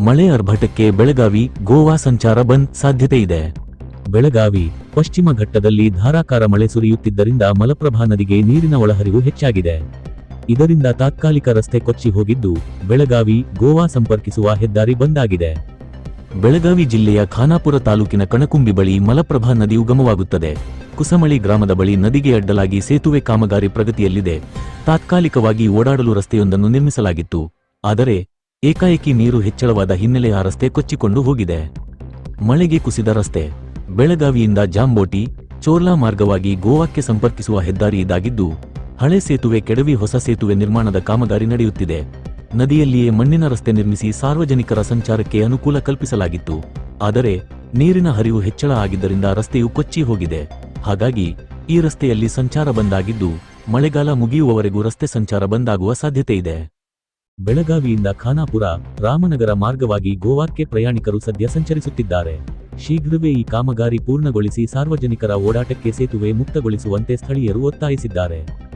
ಮಳೆ ಅರ್ಭಟಕ್ಕೆ ಬೆಳಗಾವಿ ಗೋವಾ ಸಂಚಾರ ಬಂದ್ ಸಾಧ್ಯತೆ ಇದೆ. ಬೆಳಗಾವಿ ಪಶ್ಚಿಮ ಘಟ್ಟದಲ್ಲಿ ಧಾರಾಕಾರ ಮಳೆ ಸುರಿಯುತ್ತಿದ್ದರಿಂದ ಮಲಪ್ರಭಾ ನದಿಗೆ ನೀರಿನ ಒಳಹರಿವು ಹೆಚ್ಚಾಗಿದೆ. ಇದರಿಂದ ತಾತ್ಕಾಲಿಕ ರಸ್ತೆ ಕೊಚ್ಚಿ ಹೋಗಿದ್ದು ಬೆಳಗಾವಿ ಗೋವಾ ಸಂಪರ್ಕಿಸುವ ಹೆದ್ದಾರಿ ಬಂದ್ ಆಗಿದೆ. ಬೆಳಗಾವಿ ಜಿಲ್ಲೆಯ ಖಾನಾಪುರ ತಾಲೂಕಿನ ಕಣಕುಂಬಿ ಬಳಿ ಮಲಪ್ರಭಾ ನದಿ ಉಗಮವಾಗುತ್ತದೆ. ಕುಸಮಳಿ ಗ್ರಾಮದ ಬಳಿ ನದಿಗೆ ಅಡ್ಡಲಾಗಿ ಸೇತುವೆ ಕಾಮಗಾರಿ ಪ್ರಗತಿಯಲ್ಲಿದೆ. ತಾತ್ಕಾಲಿಕವಾಗಿ ಓಡಾಡಲು ರಸ್ತೆಯೊಂದನ್ನು ನಿರ್ಮಿಸಲಾಗಿತ್ತು. ಆದರೆ ಏಕಾಏಕಿ ನೀರು ಹೆಚ್ಚಳವಾದ ಹಿನ್ನೆಲೆಯ ರಸ್ತೆ ಕೊಚ್ಚಿಕೊಂಡು ಹೋಗಿದೆ. ಮಳೆಗೆ ಕುಸಿದ ರಸ್ತೆ, ಬೆಳಗಾವಿಯಿಂದ ಜಾಂಬೋಟಿ, ಚೋರ್ಲಾ ಮಾರ್ಗವಾಗಿ ಗೋವಾಕ್ಕೆ ಸಂಪರ್ಕಿಸುವ ಹೆದ್ದಾರಿ ಇದಾಗಿದ್ದು, ಹಳೆ ಸೇತುವೆ ಕೆಡವಿ ಹೊಸ ಸೇತುವೆ ನಿರ್ಮಾಣದ ಕಾಮಗಾರಿ ನಡೆಯುತ್ತಿದೆ. ನದಿಯಲ್ಲಿಯೇ ಮಣ್ಣಿನ ರಸ್ತೆ ನಿರ್ಮಿಸಿ ಸಾರ್ವಜನಿಕರ ಸಂಚಾರಕ್ಕೆ ಅನುಕೂಲ ಕಲ್ಪಿಸಲಾಗಿತ್ತು. ಆದರೆ, ನೀರಿನ ಹರಿವು ಹೆಚ್ಚಳ ಆಗಿದ್ದರಿಂದ ರಸ್ತೆಯು ಕೊಚ್ಚಿ ಹೋಗಿದೆ. ಹಾಗಾಗಿ, ಈ ರಸ್ತೆಯಲ್ಲಿ ಸಂಚಾರ ಬಂದಾಗಿದ್ದು ಮಳೆಗಾಲ ಮುಗಿಯುವವರೆಗೂ ರಸ್ತೆ ಸಂಚಾರ ಬಂದಾಗುವ ಸಾಧ್ಯತೆ ಇದೆ. ಬೆಳಗಾವಿಯಿಂದ ಖಾನಾಪುರ, ರಾಮನಗರ ಮಾರ್ಗವಾಗಿ ಗೋವಾಕ್ಕೆ ಪ್ರಯಾಣಿಕರು ಸದ್ಯ ಸಂಚರಿಸುತ್ತಿದ್ದಾರೆ. ಶೀಘ್ರವೇ ಈ ಕಾಮಗಾರಿ ಪೂರ್ಣಗೊಳಿಸಿ ಸಾರ್ವಜನಿಕರ ಓಡಾಟಕ್ಕೆ ಸೇತುವೆ ಮುಕ್ತಗೊಳಿಸುವಂತೆ ಸ್ಥಳೀಯರು ಒತ್ತಾಯಿಸಿದ್ದಾರೆ.